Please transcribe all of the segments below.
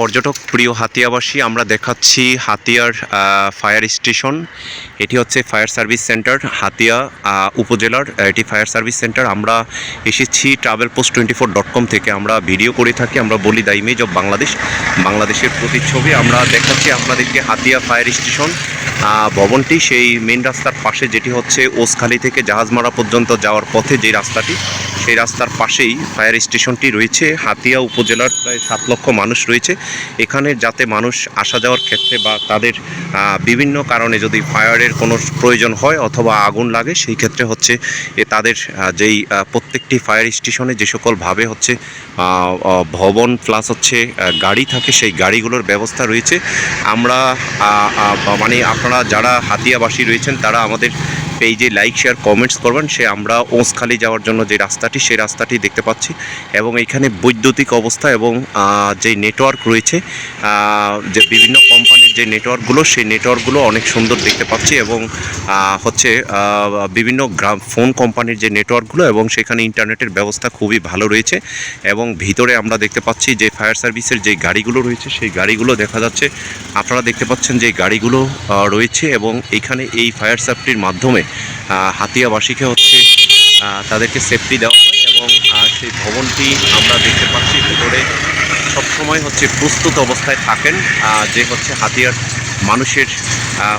পর্যটক প্রিয় হাতিয়াবাসী, আমরা দেখাচ্ছি হাতিয়ার ফায়ার স্টেশন। এটি হচ্ছে ফায়ার সার্ভিস সেন্টার, হাতিয়া উপজেলার। এটি ফায়ার সার্ভিস সেন্টার। আমরা এসেছি travel post twenty four dot com থেকে। আমরা ভিডিও করে থাকি, আমরা বলি দ্য ইমেজ অব বাংলাদেশ, বাংলাদেশের প্রতিচ্ছবি। আমরা দেখাচ্ছি আপনাদেরকে হাতিয়া ফায়ার স্টেশন ভবনটি। সেই মেন রাস্তার পাশে, যেটি হচ্ছে ওসখালি থেকে জাহাজমারা পর্যন্ত যাওয়ার পথে যে রাস্তাটি সেই রাস্তার পাশেই ফায়ার স্টেশনটি রয়েছে। হাতিয়া উপজেলার প্রায় সাত লক্ষ মানুষ রয়েছে। এখানে যাতে মানুষ আসা যাওয়ার ক্ষেত্রে বা তাদের বিভিন্ন কারণে যদি ফায়ারের কোনো প্রয়োজন হয় অথবা আগুন লাগে, সেই ক্ষেত্রে হচ্ছে এ তাদের যেই প্রত্যেকটি ফায়ার স্টেশনে যে সকল ভাবে হচ্ছে ভবন প্লাস হচ্ছে গাড়ি থাকে, সেই গাড়িগুলোর ব্যবস্থা রয়েছে। আমরা মানে আপনারা যারা হাতিয়াবাসী রয়েছেন, তারা আমাদের পেজে লাইক শেয়ার কমেন্টস করবেন, সে আমরা ওঁসখালি যাওয়ার জন্য যে রাস্তাটি, সেই রাস্তাটি দেখতে পাচ্ছি। এবং এখানে বৈদ্যুতিক অবস্থা এবং যে নেটওয়ার্ক রয়েছে যে বিভিন্ন কোম্পানির যে নেটওয়ার্কগুলো সেই নেটওয়ার্কগুলো অনেক সুন্দর দেখতে পাচ্ছি এবং হচ্ছে বিভিন্ন গ্রাম ফোন কোম্পানির যে নেটওয়ার্কগুলো এবং সেখানে ইন্টারনেটের ব্যবস্থা খুবই ভালো রয়েছে। এবং ভিতরে আমরা দেখতে পাচ্ছি যে ফায়ার সার্ভিসের যে গাড়িগুলো রয়েছে, সেই গাড়িগুলো দেখা যাচ্ছে, আপনারা দেখতে পাচ্ছেন যে গাড়িগুলো রয়েছে এবং এখানে এই ফায়ার সেফটির মাধ্যমে হাতিয়াবাসীকে হচ্ছে তাদেরকে সেফটি দেওয়া হয় এবং সেই ভবনটি আমরা দেখতে পাচ্ছি ভিতরে সবসময় হচ্ছে প্রস্তুত অবস্থায় থাকেন যে হচ্ছে হাতিয়ার মানুষের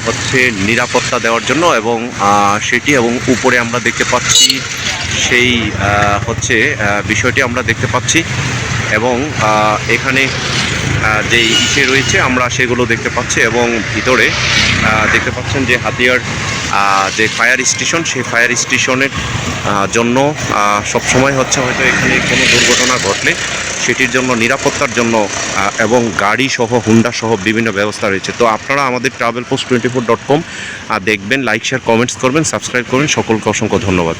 হচ্ছে নিরাপত্তা দেওয়ার জন্য এবং সেটি এবং উপরে আমরা দেখতে পাচ্ছি সেই হচ্ছে বিষয়টি আমরা দেখতে পাচ্ছি এবং এখানে যে ইসে রয়েছে আমরা সেগুলো দেখতে পাচ্ছি এবং ভিতরে দেখতে পাচ্ছেন যে হাতিয়ার যে ফায়ার স্টেশন সেই ফায়ার স্টেশনের জন্য সবসময় হচ্ছে হয়তো এখানে কোনো দুর্ঘটনা ঘটলে সেটির জন্য, নিরাপত্তার জন্য এবং গাড়ি সহ হুন্ডা সহ বিভিন্ন ব্যবস্থা রয়েছে। তো আপনারা আমাদের travel post twenty four dot com দেখবেন লাইক শেয়ার কমেন্টস করবেন সাবস্ক্রাইব করবেন। সকলকে অসংখ্য ধন্যবাদ।